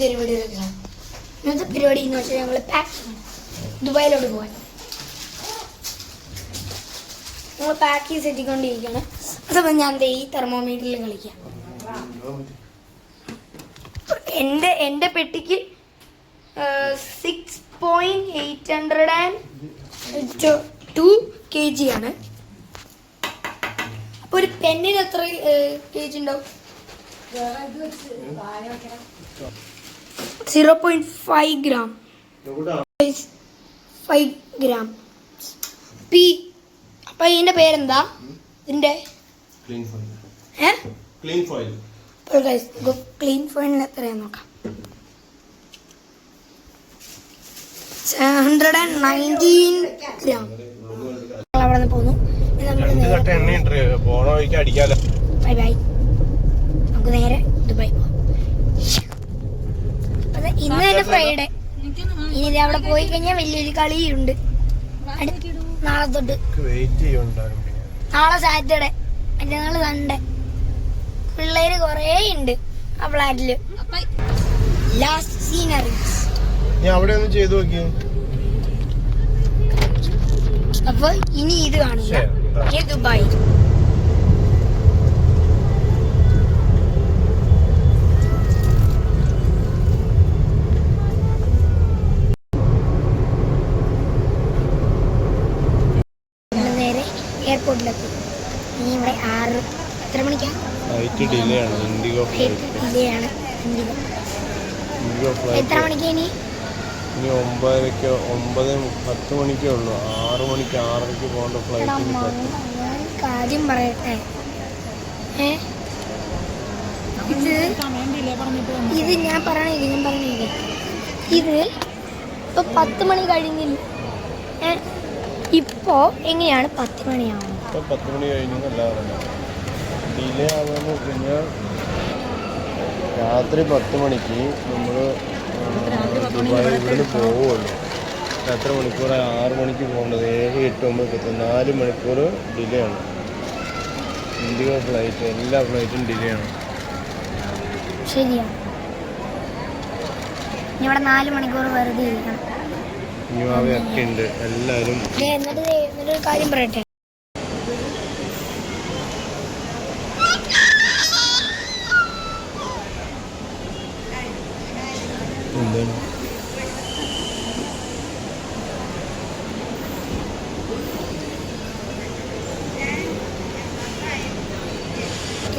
പുതിയൊരു വീഡിയോയിലേക്കാണ് ഇന്നത്തെ പരിപാടി എന്ന് വെച്ചാൽ ഞങ്ങൾ പാക്കിംഗ് ദുബായിലോട്ട് പോകാൻ നമ്മൾ ചെയ്ത് സെറ്റിക്കൊണ്ടിരിക്കുകയാണ് അതപ്പോൾ ഞാൻ എന്താ ഈ തെർമോമീറ്ററിൽ കളിക്കാം. എന്റെ എന്റെ പെട്ടിക്ക് six point eight hundred and two K G ആണ്. അപ്പോൾ ഒരു പെന്നിന് എത്ര കെ ജി ഉണ്ടാവും? Zero point five gram five gram P അപ്പൊ ഇതിന്റെ പേരെന്താ? ഇതിന്റെ ക്ലീൻ ഫോയിൽ ക്ലീൻ ഫോയിനിൽ എത്രയാന്ന് നോക്കാം. ഹൺഡ്രഡ് ആൻഡ് നയന്റീൻ ഗ്രാം അവിടെ നിന്ന് പോന്നു. ബൈ ബൈ നമുക്ക് നേരെ ദുബായ് അത് ഇന്ന് തന്നെ ഫ്രൈഡേ ഇനി അവിടെ പോയി കഴിഞ്ഞാൽ വലിയൊരു കളിയുണ്ട്. ഉണ്ട് നാളെ തൊട്ട്. നാളെ സാറ്റർഡേ മറ്റന്നാൾ സൺഡേ പിള്ളേര് കൊറേ ഉണ്ട് ആ ഫ്ലാറ്റിൽ. ലാസ്റ്റ് സീനറീസ് അവിടെ ഒന്ന് ചെയ്തു അപ്പൊ ഇനി ഇത് കാണില്ല ദുബായ് നമ്മൾ നേരെ എയർപോർട്ടിലെത്തി ഇനി ഇവിടെ ആറ് എത്ര മണിക്കാ ഫ്ലൈറ്റ് ഡിലേ ആണ് IndiGo flight. IndiGo. IndiGo flight. ഇനി? ഒമ്പതരക്ക് ഒമ്പത് പത്ത് മണിക്കേ ഉള്ളൂ. ആറ് മണിക്ക് ആറരയ്ക്ക് പോകേണ്ട ഫ്ലൈറ്റ് കാര്യം പറയട്ടെ? ഇത് ഇത് ഞാൻ പറയണേ ഞാൻ ഇത് ഇപ്പൊ പത്ത് മണി കഴിഞ്ഞില്ല. ഇപ്പോ എങ്ങനെയാണ് പത്ത് മണിയാവുന്നത്? പത്ത് മണി കഴിഞ്ഞു എന്നല്ല ഡിലേ വെച്ച് കഴിഞ്ഞാൽ രാത്രി പത്ത് മണിക്ക് നമ്മൾ ദുബായി ഇവിടുന്ന് പോവുള്ളൂ എത്ര മണിക്കൂർ ആറ് മണിക്ക് പോകേണ്ടത്. ഏഴ് എട്ട് ഒമ്പത് പത്ത് നാല് മണിക്കൂർ ഡിലേ ആണ്. ഇൻഡിഗോ ഫ്ലൈറ്റ് എല്ലാ ഫ്ലൈറ്റും ഡിലേ ആണ്. ശരിയാണ് ഇനി ഇവിടെ നാല് മണിക്കൂർ വെറുതെ ഇരിക്കണം. ന്യൂവാവയൊക്കെ ഉണ്ട്. എല്ലാവരും എന്നിട്ട് കാര്യം പറയട്ടെ.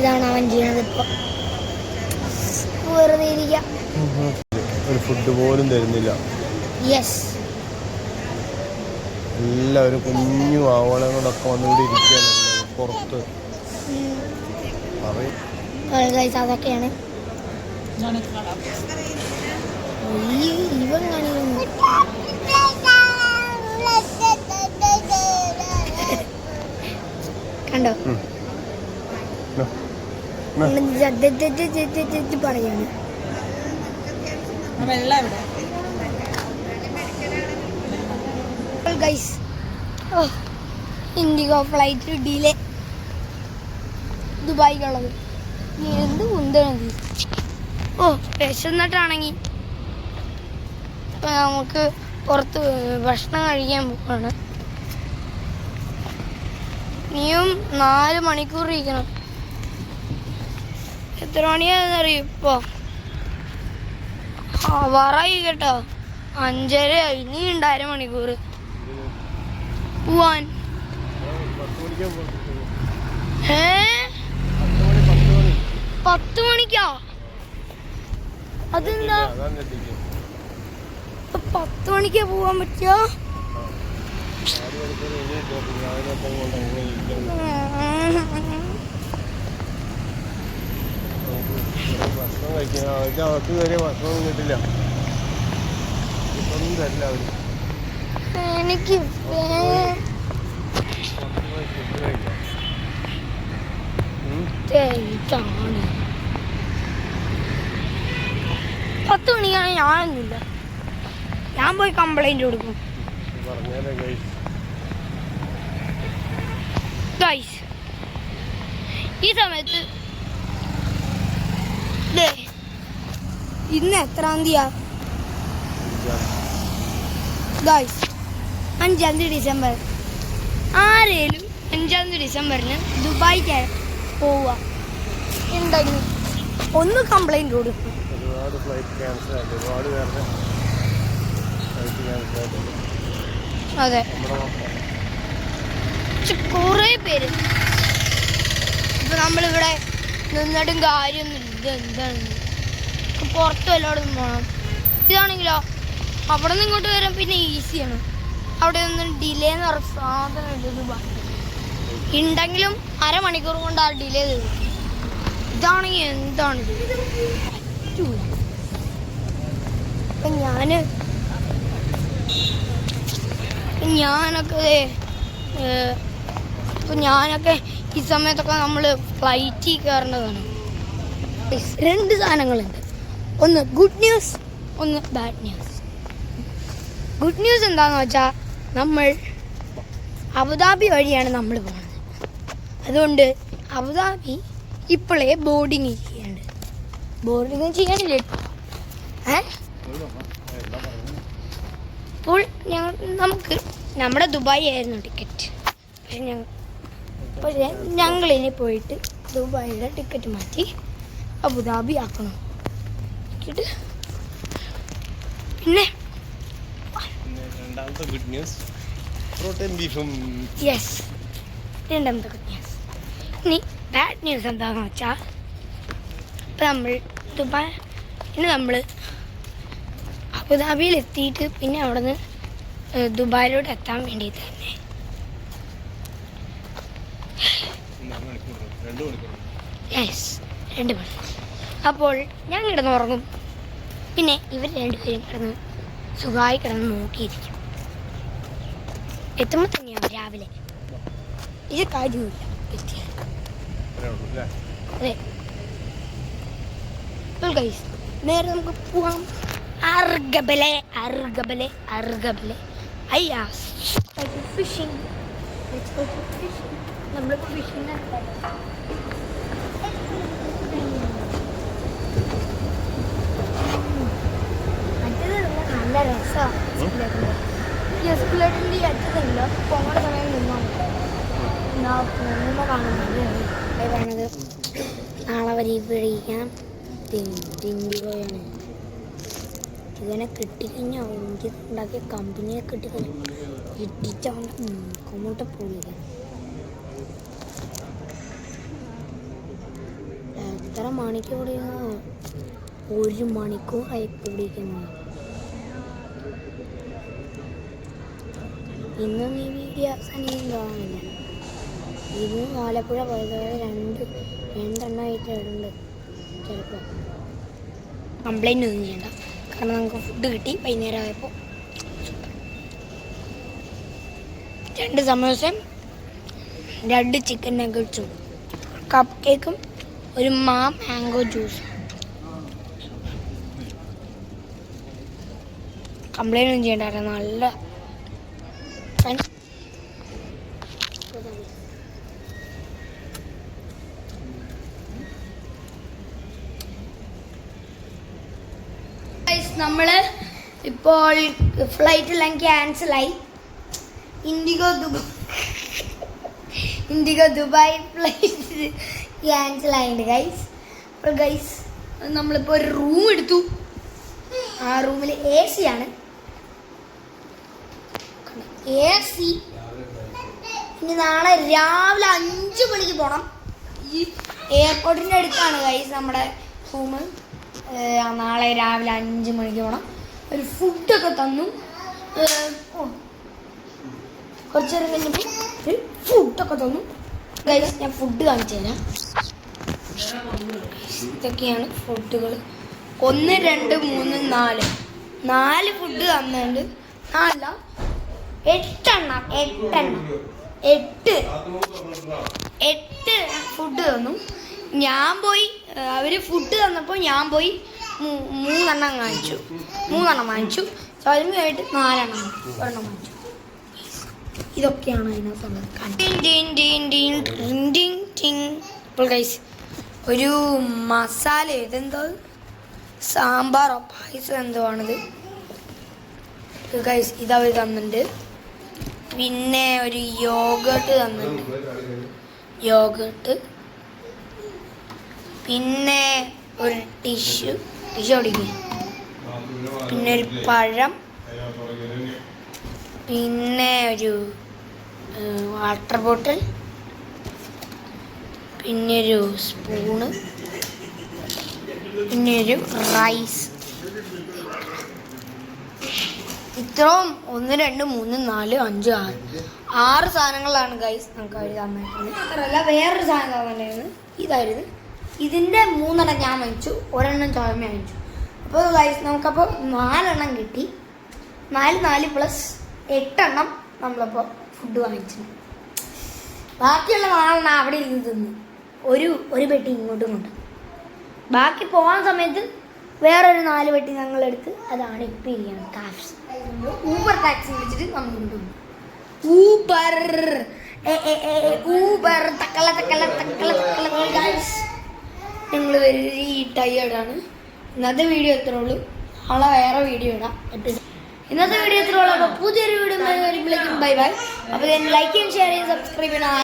ഇതാണ് അവൻ ചെയ്യുന്നത് ഇപ്പൊ. വെറുതെ ഇരിക്കാം. ഒരു ഫുഡ് പോലും തരുന്നില്ല. യെസ് എല്ലാവരും കുഞ്ഞു ആവളങ്ങളൊക്കെ വന്നുകൂടി ഇരിക്കുകയാണ്. പുറത്ത്. അതൊക്കെയാണ്. ഇവൻ കാണിക്കുന്നു കണ്ടോ ഉം. ന്നാ. ന്നാ. നമ്മൾ ജ- ജ- ജ- ജ- ജ- ജ- ജ- ജ പറയാണ്. ഗൈസ് ഓ ഇൻഡിഗോ ഫ്ലൈറ്റ് ഡിലേ. ദുബായിക്കുള്ളത് എന്ത് കുന്തണത് ഓ വിശന്നിട്ടാണെങ്കിൽ നമുക്ക് പുറത്ത് ഭക്ഷണം കഴിക്കാൻ പോവാണ്. നീയും നാല് മണിക്കൂർ ഇരിക്കണം. എത്ര മണിയാണെന്നറിയോ ഇപ്പോ? ആ വറായി കേട്ടോ. അഞ്ചര ഇനി ഉണ്ട് മണിക്കൂർ. പോവാൻ. ഏ? പത്ത് മണി, പത്ത് മണി. മണിക്കാ? അതെന്താ? പത്ത് മണിക്കാ പോവാൻ പറ്റുക ആറ് മണിക്കൂർ എണീറ്റ് പിന്നെ അതിനൊപ്പം കൊണ്ട് അങ്ങനെ ഇരിക്കണം. നമുക്ക് ഭക്ഷണം കഴിക്കാൻ അവർക്ക് അവർക്ക് കയറിയ ഭക്ഷണം കിട്ടില്ല ഇതൊന്നും തരില്ല അവർ എനിക്ക് പത്ത് മണിക്കാണ് ഞാനൊന്നുമില്ല ഞാൻ പോയി കംപ്ലൈന്റ് കൊടുക്കും. ഈ സമയത്ത് ഇന്ന് എത്രാം തീയതിയാ? ഗായ്സ് അഞ്ചാം തീയതി ഡിസംബർ. ആരേലും അഞ്ചാം തീയതി ഡിസംബറിന് ദുബായിക്ക് പോവുക. എന്തെങ്കിലും ഒന്ന് കംപ്ലൈന്റ് കൊടുക്കും. ഒരുപാട് ഫ്ലൈറ്റ് ക്യാൻസൽ ആയിട്ട് ഒരുപാട് പേരുടെ ഫ്ലൈറ്റ് ക്യാൻസൽ ആയിട്ടുണ്ട്. അതെ. കുറേ പേര്. ഇപ്പൊ നമ്മളിവിടെ നിന്നിട്ടും കാര്യമൊന്നുമില്ല ഇത് എന്താണ്? ഇപ്പൊ പുറത്ത് വല്ലോടും പോകണം ഇതാണെങ്കിലോ അവിടെ നിന്ന് ഇങ്ങോട്ട് വരാൻ പിന്നെ ഈസിയാണ്. അവിടെ ഒന്നും ഡിലേ എന്ന് പറഞ്ഞ സാധനം ഉണ്ടെങ്കിലും അരമണിക്കൂർ കൊണ്ട് ആ ഡിലേ തീർക്കും ഇതാണെങ്കിൽ എന്താണ്? ഞാൻ ഞാനൊക്കെ ഇപ്പൊ ഞാനൊക്കെ ഈ സമയത്തൊക്കെ നമ്മൾ ഫ്ലൈറ്റിൽ കയറേണ്ടതാണ്. രണ്ട് സാധനങ്ങളുണ്ട്. ഒന്ന് ഗുഡ് ന്യൂസ് ഒന്ന് ബാഡ് ന്യൂസ് ഗുഡ് ന്യൂസ് എന്താന്ന് വെച്ചാൽ നമ്മൾ അബുദാബി വഴിയാണ് നമ്മൾ പോകുന്നത്. അതുകൊണ്ട് അബുദാബി ഇപ്പോഴേ ബോർഡിങ് ചെയ്യുന്നുണ്ട് ബോർഡിങ് ചെയ്യാനില്ല? ഏ? അപ്പോൾ ഞങ്ങൾ നമുക്ക് നമ്മുടെ ദുബായ് ആയിരുന്നു ടിക്കറ്റ് പക്ഷെ ഞങ്ങൾ പക്ഷേ ഞങ്ങളിനി പോയിട്ട് ദുബായിയുടെ ടിക്കറ്റ് മാറ്റി അബുദാബി ആക്കണം. എന്നിട്ട് പിന്നെ രണ്ടാമത്തെ ഗുഡ് ന്യൂസ് പ്രോട്ടീൻ ബീഫും യെസ് രണ്ടാമത്തെ ഗുഡ് ന്യൂസ് ഇനി ബാഡ് ന്യൂസ് എന്താണെന്ന് വെച്ചാൽ ഇപ്പം നമ്മൾ ദുബായ് ഇനി നമ്മൾ അബുദാബിയിൽ എത്തിയിട്ട് പിന്നെ അവിടെ നിന്ന് ദുബായിലോട്ട് എത്താൻ വേണ്ടി തന്നെ. രണ്ട് മണിക്കൂർ യെസ് രണ്ട് മണി അപ്പോൾ ഞാൻ കിടന്നുറങ്ങും. പിന്നെ ഇവർ രണ്ടുപേരും കിടന്ന് സുഖമായി കിടന്ന് നോക്കിയിരിക്കും. എത്തുമ്പോൾ തന്നെയാണ് രാവിലെ. ഇത് കാര്യമില്ല അതെ. നേരെ നമുക്ക് പോവാം. അർഗബലെ അർഗബലെ അർഗബലെ. അയ്യാ ഫിഷിംഗ് നമ്മൾ ഫിഷിംഗ് മറ്റേത് കാണുന്നത് നാളെ വരെ പിടിക്കാം തിണ്ടികയാണ് ഇതിനെ കിട്ടിക്കഴിഞ്ഞാൽ എനിക്ക് ഉണ്ടാക്കിയ കമ്പനിയെ കിട്ടിക്കഴിഞ്ഞാൽ ഇട്ടിച്ചവന്റെ മൂക്കമൂട്ട പൊളിക്കണം എത്ര മണിക്ക് പിടിക്കുന്നു ഒരു മണിക്കൂറായി പിടിക്കുന്നു ഇന്ന് ഈ വീഡിയോ അവസാനിക്കും കാണുന്നില്ല. ഇന്ന് ആലപ്പുഴ പോയത് രണ്ട് രണ്ടെണ്ണമായിട്ട് ഉണ്ട് ചിലപ്പോൾ കംപ്ലൈന്റ് ഒന്നും ചെയ്യണ്ട. കാരണം നമുക്ക് ഫുഡ് കിട്ടി വൈകുന്നേരം ആയപ്പോൾ രണ്ട് സമോസയും രണ്ട് ചിക്കൻ നഗറ്റ്സും കപ്പ് കേക്കും ഒരു മാ മാംഗോ ജ്യൂസും കംപ്ലൈന്റ് ഒന്നും ചെയ്യണ്ടായിരുന്നു നല്ല നമ്മൾ ഇപ്പോൾ ഫ്ലൈറ്റ് എല്ലാം ക്യാൻസലായി IndiGo Dubai IndiGo Dubai flight cancel ആയിട്ടുണ്ട് ഗൈസ് അപ്പോൾ ഗൈസ് നമ്മളിപ്പോൾ ഒരു റൂം എടുത്തു. ആ റൂമിൽ എ സി ആണ്. എ സി ഇനി നാളെ രാവിലെ അഞ്ച് മണിക്ക് പോകണം ഈ എയർപോർട്ടിന്റെ അടുത്താണ് ഗൈസ് നമ്മുടെ റൂം നാളെ രാവിലെ അഞ്ച് മണിക്ക് പോകണം ഒരു ഫുഡൊക്കെ തന്നു. കുറച്ച് നേരം കഴിഞ്ഞപ്പോൾ ഒരു ഫുഡൊക്കെ തന്നു. ഗൈസ് ഞാൻ ഫുഡ് കാണിച്ചു തരാം. ഇതൊക്കെയാണ് ഫുഡുകൾ ഒന്ന് രണ്ട് മൂന്ന് നാല്. നാല് ഫുഡ് തന്നുണ്ട്. നാലല്ല എട്ടെണ്ണം എട്ടെണ്ണം. എട്ട്. എട്ട് ഫുഡ് തന്നു. ഞാൻ പോയി അവർ ഫുഡ് തന്നപ്പോൾ ഞാൻ പോയി മൂന്നെണ്ണം കാണിച്ചു മൂന്നെണ്ണം വാങ്ങിച്ചു. സൗമ്യമായിട്ട് നാലെണ്ണം ഒരെണ്ണം വാങ്ങിച്ചു. ഇതൊക്കെയാണ് ഗൈസ് ഒരു മസാല ഇതെന്തോ സാമ്പാറോ പായസം എന്തോ ആണിത്. ഗൈസ് ഇതവർ തന്നിട്ടുണ്ട്. പിന്നെ ഒരു യോഗട്ട് തന്നിട്ടുണ്ട്. യോഗട്ട്. പിന്നെ ഒരു ടിഷ്യൂ ടിഷ്യൂ ഓടിക്കുക പിന്നെ ഒരു പഴം. പിന്നെ ഒരു വാട്ടർ ബോട്ടിൽ പിന്നെ ഒരു സ്പൂണ് പിന്നെ ഒരു റൈസ് ഇത്രയും ഒന്ന് രണ്ട് മൂന്ന് നാല് അഞ്ച് ആറ്. ആറ് സാധനങ്ങളാണ് ഗൈസ് നമുക്ക് അവർ തന്നിട്ടുള്ളത്. അത്രല്ല വേറൊരു സാധനം തന്നിട്ടുണ്ടായിരുന്നു ഇതായിരുന്നു. ഇതിന്റെ മൂന്നെണ്ണം ഞാൻ വാങ്ങിച്ചു. ഒരെണ്ണം ചോമ വാങ്ങിച്ചു. അപ്പോൾ ഗൈസ് നമുക്കപ്പോൾ നാലെണ്ണം കിട്ടി. നാല് നാല് പ്ലസ് എട്ടെണ്ണം നമ്മളപ്പോൾ ഫുഡ് വാങ്ങിച്ചു. ബാക്കിയുള്ള നാലെണ്ണം അവിടെ ഇരുന്ന് തിന്നു. ഒരു ഒരു പെട്ടി ഇങ്ങോട്ടും കൊണ്ട് ബാക്കി പോകാൻ സമയത്ത് വേറൊരു നാല് പെട്ടി ഞങ്ങൾ എടുത്ത് അതാണ് ഇപ്പം ഇരിക്കുന്നത് കാപ്സ് ഊബർ ടാക്സി വിളിച്ചിട്ട് നമ്മൾ കൊണ്ടുപോകും Uber Uber Thuckalay Thuckalay Thuckalay Thuckalay guys ഞങ്ങൾ വെരി ടയേർഡാണ് ഇന്നത്തെ വീഡിയോ എത്ര ഉള്ളൂ. നാളെ വേറെ വീഡിയോ ഇടാം. ഇന്നത്തെ വീഡിയോ എത്ര ഉള്ളൂ. അപ്പോൾ പുതിയൊരു വീഡിയോ വരുമ്പോഴേക്കും ബൈ ബൈ. അപ്പോൾ ലൈക്ക് ചെയ്യും ഷെയർ ചെയ്യും സബ്സ്ക്രൈബ് ചെയ്യണം